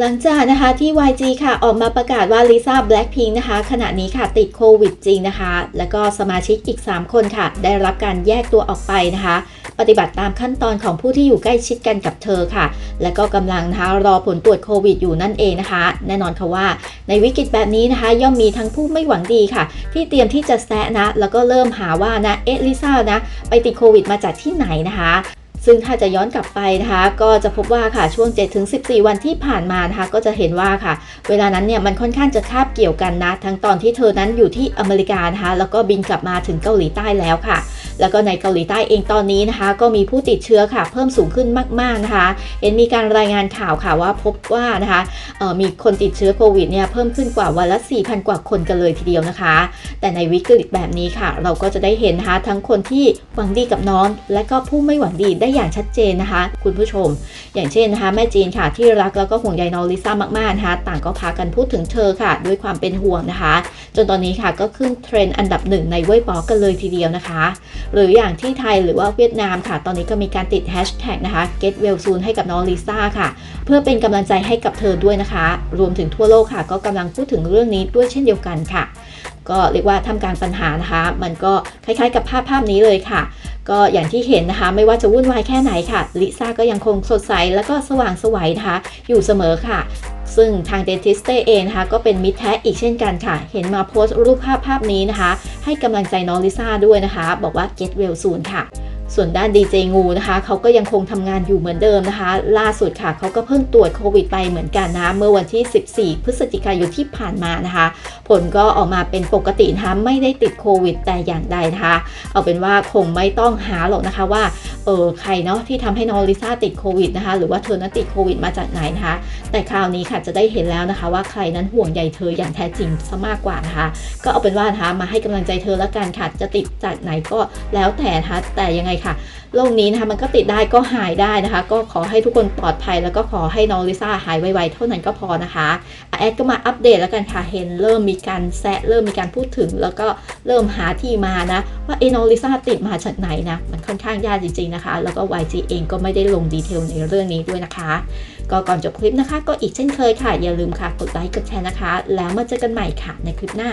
หลังจากนะคะที่ YG ค่ะออกมาประกาศว่าลิซ่าแบล็ k พิงนะคะ ขณะนี้ค่ะติดโควิดจริงนะคะ แล้วก็สมาชิกอีก 3 คนค่ะ ได้รับการแยกตัวออกไปนะคะ ปฏิบัติตามขั้นตอนของผู้ที่อยู่ใกล้ชิดกันกับเธอค่ะ และก็กำลังนะคะรอผลตรวจโควิดอยู่นั่นเองนะคะ แน่นอนค่ะว่าในวิกฤตแบบนี้นะคะ ย่อมมีทั้งผู้ไม่หวังดีค่ะ ที่เตรียมที่จะแซะนะ แล้วก็เริ่มหาว่านะเอลิซ่านะไปติดโควิดมาจากที่ไหนนะคะ ซึ่งถ้าจะย้อนกลับไปนะคะก็จะพบว่าค่ะช่วง 7-14 วันที่ผ่านมานะคะก็จะเห็นว่าค่ะ เวลานั้นเนี่ยมันค่อนข้างจะคาบเกี่ยวกันนะ ทั้งตอนที่เธอนั้นอยู่ที่อเมริกานะคะแล้วก็บินกลับมาถึงเกาหลีใต้แล้วค่ะ แล้วก็ในเกาหลีใต้เองตอนนี้นะคะ ก็มีผู้ติดเชื้อค่ะ เพิ่มสูงขึ้นมาก ๆนะคะ เห็นมีการรายงานข่าวค่ะว่าพบว่านะคะมีคนติดเชื้อโควิดเนี่ยเพิ่มขึ้นกว่าวันละ 4,000 กว่าคนกันเลยทีเดียวนะคะ แต่ในวิกฤตแบบนี้ค่ะ เราก็จะได้เห็นนะคะทั้งคนที่หวังดีกับน้อง และก็ผู้ไม่หวังดีได้อย่างชัดเจนนะคะ คุณผู้ชม อย่างเช่นนะคะแม่จีนค่ะที่รักแล้วก็ห่วงใยน้องลิซ่ามากๆนะคะต่างก็พากันพูดถึงเธอค่ะ ด้วยความเป็นห่วงนะคะ จนตอนนี้ค่ะก็ขึ้นเทรนด์อันดับหนึ่งในเว็บบอกกันเลยทีเดียวนะคะหรืออย่างที่ไทยหรือว่าเวียดนามค่ะ ตอนนี้ก็มีการติดแฮชแท็กนะคะ get well soon ให้กับน้องลิซ่าค่ะ เพื่อเป็นกำลังใจให้กับเธอด้วยนะคะ รวมถึงทั่วโลกค่ะ ก็กำลังพูดถึงเรื่องนี้ด้วยเช่นเดียวกันค่ะ ก็เรียกว่าทำการปัญหานะคะ มันก็คล้ายๆ กับภาพภาพนี้เลยค่ะก็อย่างที่เห็นนะคะไม่ว่าจะวุ่นวายแค่ไหนค่ะ ลิซ่าก็ยังคงสดใส แล้วก็สว่างไสวัยนะคะ อยู่เสมอค่ะ ซึ่งทางเดนทิสเต้เองนะคะก็เป็นมิตรแท้อีกเช่นกันค่ะ เห็นมาโพสต์รูปภาพภาพนี้นะคะ ให้กำลังใจน้องลิซ่าด้วยนะคะ บอกว่า get well soon ค่ะส่วนด้านดีเจงูนะคะเขาก็ยังคงทำงานอยู่เหมือนเดิมนะคะ ล่าสุดค่ะเขาก็เพิ่งตรวจโควิดไปเหมือนกันนะคะเมื่อวันที่ 14 พฤศจิกายนที่ผ่านมานะคะ ผลก็ออกมาเป็นปกตินะคะไม่ได้ติดโควิด แต่อย่างใดนะคะเอาเป็นว่าคงไม่ต้องหาหรอกนะคะว่าเออใครเนาะที่ทำให้น้องลิซ่าติดโควิดนะคะหรือว่าเธอนั้นติดโควิดมาจากไหนนะคะ แต่คราวนี้ค่ะจะได้เห็นแล้วนะคะว่าใครนั้นห่วงใยเธออย่างแท้จริงซะมากกว่านะคะ ก็เอาเป็นว่านะคะมาให้กำลังใจเธอละกันค่ะจะติดจากไหนก็แล้วแต่นะคะแต่ยังไงค่ะโรคนี้นะคะมันก็ติดได้ก็หายได้นะคะ ก็ขอให้ทุกคนปลอดภัย แล้วก็ขอให้น้องลิซ่าหายไวๆเท่านั้นก็พอนะคะอะแอดก็มาอัปเดตแล้วกันค่ะเห็นเริ่มมีการแซะเริ่มมีการพูดถึง แล้วก็เริ่มหาที่มานะ ว่าเอโน้องลิซ่าติดมาจากไหนนะ มันค่อนข้างยากจริงๆนะคะ แล้วก็ YG เองก็ไม่ได้ลงดีเทลในเรื่องนี้ด้วยนะคะ ก็ก่อนจบคลิปนะคะ ก็อีกเช่นเคยค่ะ อย่าลืมค่ะ กดไลค์กดแชร์นะคะ แล้วมาเจอกันใหม่ค่ะในคลิปหน้า